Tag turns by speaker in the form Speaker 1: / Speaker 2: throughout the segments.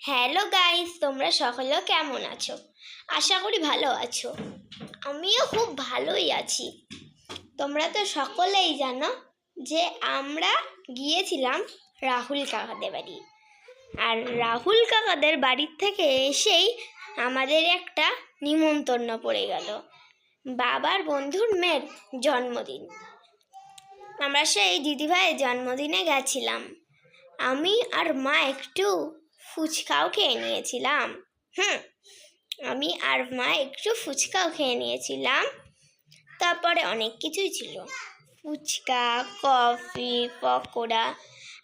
Speaker 1: Hello guys, তোমরা সকলেও কেমন আছো? আশা করি ভালো আছো। আমিও খুব ভালোই আছি। তোমরা তো সকলেই জানো যে আমরা গিয়েছিলাম রাহুল কাকাদের বাড়ি। আর রাহুল কাকাদের বাড়ির থেকে এসেই আমাদের একটা নিমন্ত্রণ পড়ে গেল। বাবার বন্ধুর মেয়ের জন্মদিন। আমরা সেই দিদিভাইয়ের জন্মদিনে গেছিলাম। আমি আর মা একটু ফুচকাও খেয়ে নিয়েছিলাম। হুম, আমি আর মা একটু ফুচকাও খেয়ে নিয়েছিলাম। তারপরে অনেক কিছুই ছিল। ফুচকা, কফি, পকোড়া,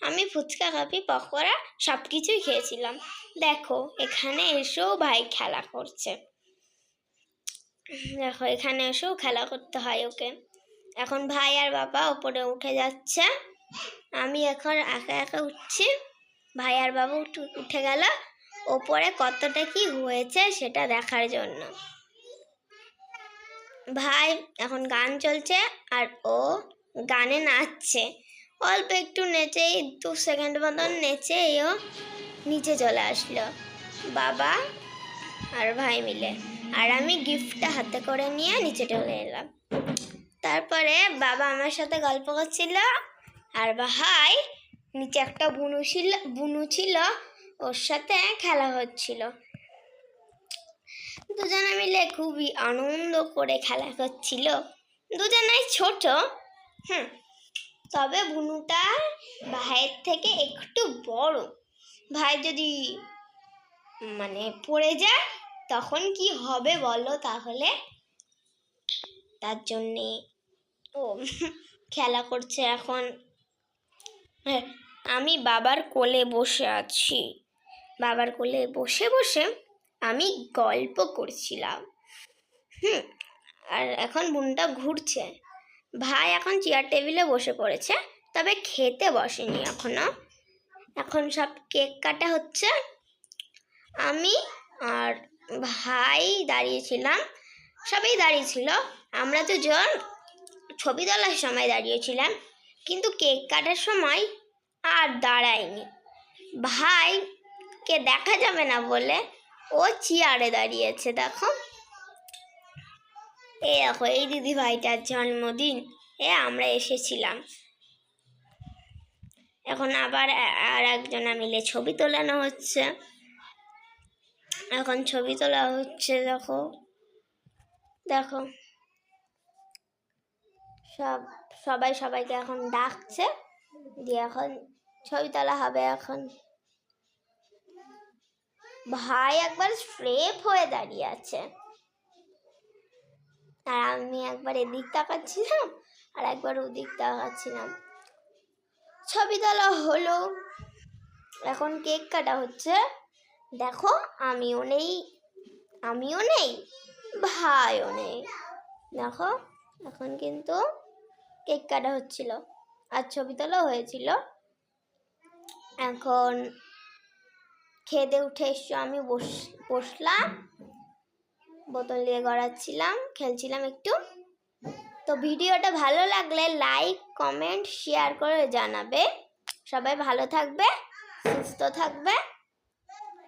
Speaker 1: আমি ফুচকা, কফি, পকোড়া সব কিছুই খেয়েছিলাম। দেখো, এখানে এসেও ভাই খেলা করছে। দেখো, এখানে এসেও খেলা করতে হয় ওকে। এখন ভাই আর বাবা ওপরে উঠে যাচ্ছে। আমি এখন একা একা উঠছি। ভাই আর বাবু উঠে- উঠে গেল। ওপরে কতটা কি হয়েছে সেটা দেখার জন্য। ভাই, এখন গান চলছে আর ও গানে নাচছে। অল্প একটু নেচেই, দু সেকেন্ড মতন নেচেই ও নিচে চলে আসলো। বাবা আর ভাই মিলে। আর আমি গিফটটা হাতে করে নিয়ে নিচে চলে এলাম। তারপরে বাবা আমার সাথে গল্প করছিল। আর ভাই নিচে একটা বুনু ছিল বুনু ছিল, ওর সাথে খেলা হচ্ছিল। দুজনে মিলে খুবই আনন্দ করে খেলা করছিল দুজনেই ছোট, হুম, তবে বুনুটা ভাইয়ের থেকে একটু বড়। ভাই যদি মানে পড়ে যায়, তখন কি হবে বলো তাহলে? তার জন্যে ও, খেলা করছে এখন। আমি বাবার কোলে বসে আছি। বাবার কোলে বসে বসে আমি গল্প করছিলাম। হুম, আর এখন বোনটা ঘুরছে। ভাই এখন চেয়ার টেবিলে বসে পড়েছে, তবে খেতে বসেনি এখনও। এখন সব কেক কাটা হচ্ছে। আমি আর ভাই দাঁড়িয়েছিলাম সবাই দাঁড়িয়েছিল আমরা দুজন ছবি তোলার সময় দাঁড়িয়েছিলাম কিন্তু কেক কাটার সময় আর দাঁড়ায়নি। ভাইকে দেখা যাবে না বলে ও চেয়ারে দাঁড়িয়েছে, দেখো। এ দেখো, এই দিদি ভাইটার জন্মদিন। এ আমরা এসেছিলাম। এখন আবার আর একজনা মিলে ছবি তোলানো হচ্ছে। এখন ছবি তোলা হচ্ছে, দেখো। দেখো। সব, সবাই সবাইকে এখন ডাকছে। দিয়ে এখন ছবি তোলা হবে এখন। ভাই একবার স্ট্রেপ হয়ে দাঁড়িয়ে আছে। আর আমি একবার এদিক তাকাচ্ছিলাম আর একবার ওদিক তাকাচ্ছিলাম। ছবি তোলা হলো, এখন কেক কাটা হচ্ছে। দেখো, আমিও নেই আমিও নেই, ভাইও নেই। দেখো, এখন কিন্তু কেক কাটা হচ্ছিল। আর ছবি তোলা হয়েছিল। এখন খেতে উঠে এসছো আমি বস, বসলাম, বোতল দিয়ে গড়াচ্ছিলাম, খেলছিলাম একটু। তো ভিডিওটা ভালো লাগলে লাইক, কমেন্ট, শেয়ার করে জানাবে। সবাই ভালো থাকবে, সুস্থ থাকবে।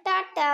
Speaker 1: টাটা!